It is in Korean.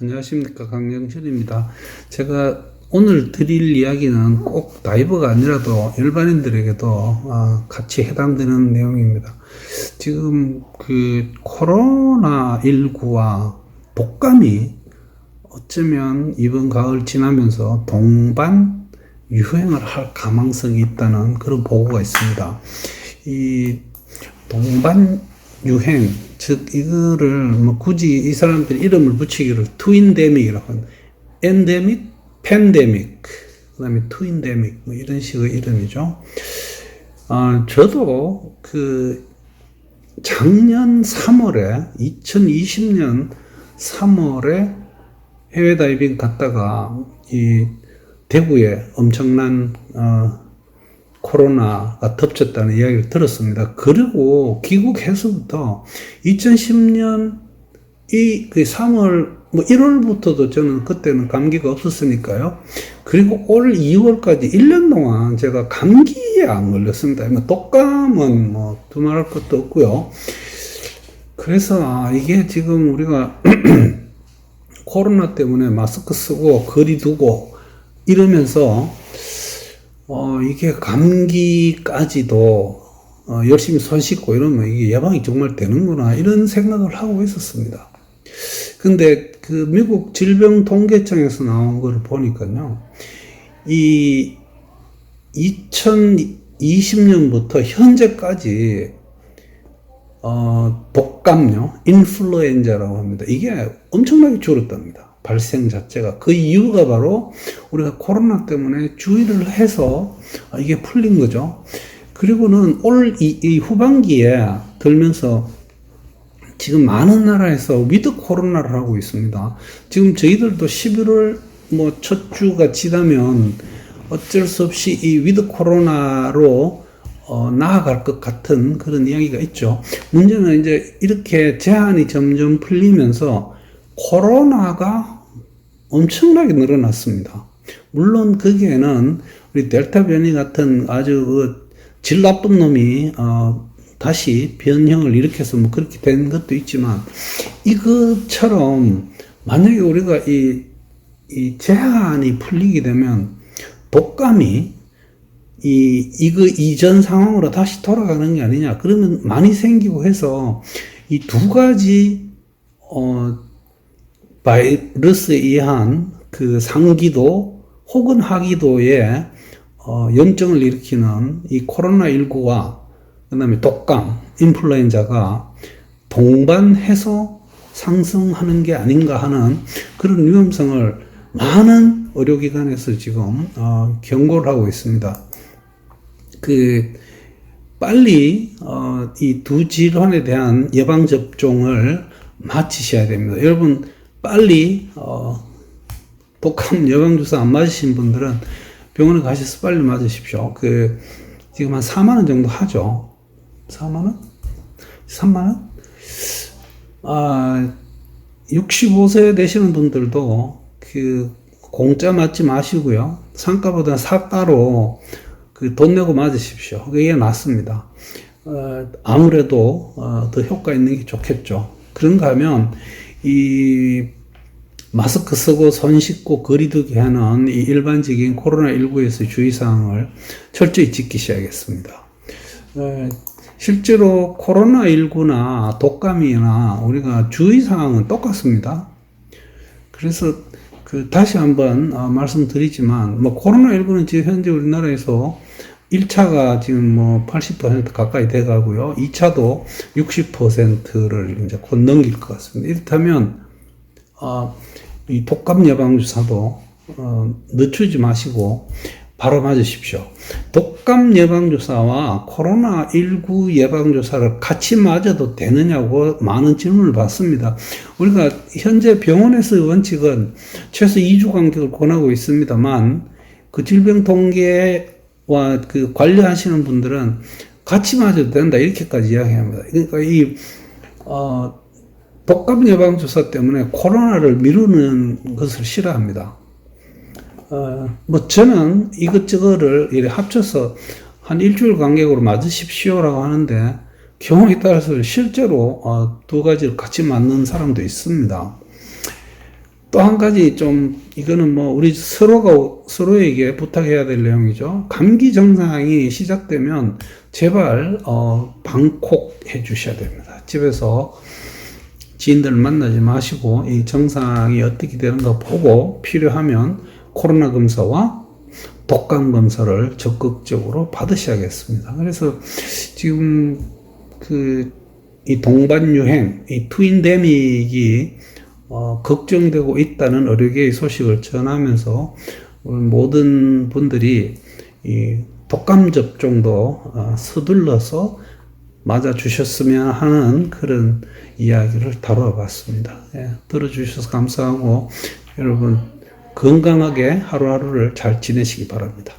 안녕하십니까 강영철입니다. 제가 오늘 드릴 이야기는 꼭 다이버가 아니라도 일반인들에게도 아, 같이 해당되는 내용입니다. 지금 그 코로나 19와 독감이 어쩌면 이번 가을 지나면서 동반 유행을 할 가망성이 있다는 그런 보고가 있습니다. 이 동반 유행, 즉 이거를 뭐 굳이 이 사람들이 이름을 붙이기를 트윈데믹이라고 하는 엔데믹, 팬데믹, 그 다음에 트윈데믹 뭐 이런 식의 이름이죠. 아, 저도 그 작년 3월에 2020년 3월에 해외 다이빙 갔다가 이 대구에 엄청난 어, 코로나가 덮쳤다는 이야기를 들었습니다. 그리고 귀국해서부터 2010년 이그 3월 뭐 1월부터도 저는 그때는 감기가 없었으니까요. 그리고 올 2월까지 1년 동안 제가 감기에 안 걸렸습니다. 뭐 독감은 뭐 두말할 것도 없고요. 그래서 아, 이게 지금 우리가 코로나 때문에 마스크 쓰고 거리 두고 이러면서 어, 이게 감기까지도 어, 열심히 손 씻고 이러면 이게 예방이 정말 되는구나 이런 생각을 하고 있었습니다. 근데 그 미국 질병통계청에서 나온 걸 보니까요. 이 2020년부터 현재까지 어, 독감요, 인플루엔자라고 합니다. 이게 엄청나게 줄었답니다. 발생 자체가. 그 이유가 바로 우리가 코로나 때문에 주의를 해서 이게 풀린 거죠. 그리고는 올 이, 이 후반기에 들면서 지금 많은 나라에서 위드 코로나를 하고 있습니다. 지금 저희들도 11월 뭐 첫 주가 지나면 어쩔 수 없이 이 위드 코로나로 어, 나아갈 것 같은 그런 이야기가 있죠. 문제는 이제 이렇게 제한이 점점 풀리면서 코로나가 엄청나게 늘어났습니다. 물론 거기에는 우리 델타 변이 같은 아주 그 질 나쁜 놈이 어, 다시 변형을 일으켜서 뭐 그렇게 된 것도 있지만 이것처럼 만약에 우리가 이, 이 제한이 풀리게 되면 독감이 이, 이거 이전 상황으로 다시 돌아가는 게 아니냐. 그러면 많이 생기고 해서 이 두 가지, 어, 바이러스에 의한 그 상기도 혹은 하기도에 어, 염증을 일으키는 이 코로나19와 그 다음에 독감, 인플루엔자가 동반해서 상승하는 게 아닌가 하는 그런 위험성을 많은 의료기관에서 지금 어, 경고를 하고 있습니다. 그 빨리 어, 이 두 질환에 대한 예방 접종을 마치셔야 됩니다. 여러분 빨리 어, 독감 예방 주사 안 맞으신 분들은 병원에 가셔서 빨리 맞으십시오. 그 지금 한 4만 원 정도 하죠. 4만 원? 3만 원? 아 65세 되시는 분들도 그 공짜 맞지 마시고요. 상가보다 사가로 그 돈 내고 맞으십시오. 그게 낫습니다. 어, 아무래도 어, 더 효과 있는 게 좋겠죠. 그런가 하면 이 마스크 쓰고 손 씻고 거리두기 하는 이 일반적인 코로나19에서 주의사항을 철저히 지키셔야겠습니다. 어, 실제로 코로나19나 독감이나 우리가 주의사항은 똑같습니다. 그래서 그 다시 한번 어, 말씀드리지만 뭐 코로나19는 지금 현재 우리나라에서 1차가 지금 뭐 80% 가까이 돼 가고요. 2차도 60%를 이제 곧 넘길 것 같습니다. 이렇다면, 어, 이 독감 예방주사도, 어, 늦추지 마시고, 바로 맞으십시오. 독감 예방주사와 코로나19 예방주사를 같이 맞아도 되느냐고 많은 질문을 받습니다. 우리가 현재 병원에서의 원칙은 최소 2주 간격을 권하고 있습니다만, 그 질병 통계 와 그 관리하시는 분들은 같이 맞아도 된다 이렇게까지 이야기합니다. 그러니까 이 어, 독감 예방 주사 때문에 코로나를 미루는 것을 싫어합니다. 어, 뭐 저는 이것저것을 이렇게 합쳐서 한 일주일 간격으로 맞으십시오라고 하는데 경우에 따라서 실제로 어, 두 가지를 같이 맞는 사람도 있습니다. 또 한 가지 좀 이거는 뭐 우리 서로가 서로에게 부탁해야 될 내용이죠. 감기 증상이 시작되면 제발 어 방콕 해 주셔야 됩니다. 집에서 지인들 만나지 마시고 이 증상이 어떻게 되는가 보고 필요하면 코로나 검사와 독감 검사를 적극적으로 받으셔야겠습니다. 그래서 지금 그 이 동반 유행, 이 트윈 데믹이 어, 걱정되고 있다는 의료계의 소식을 전하면서 모든 분들이 이 독감 접종도 어, 서둘러서 맞아 주셨으면 하는 그런 이야기를 다루어 봤습니다. 예, 들어주셔서 감사하고 여러분 건강하게 하루하루를 잘 지내시기 바랍니다.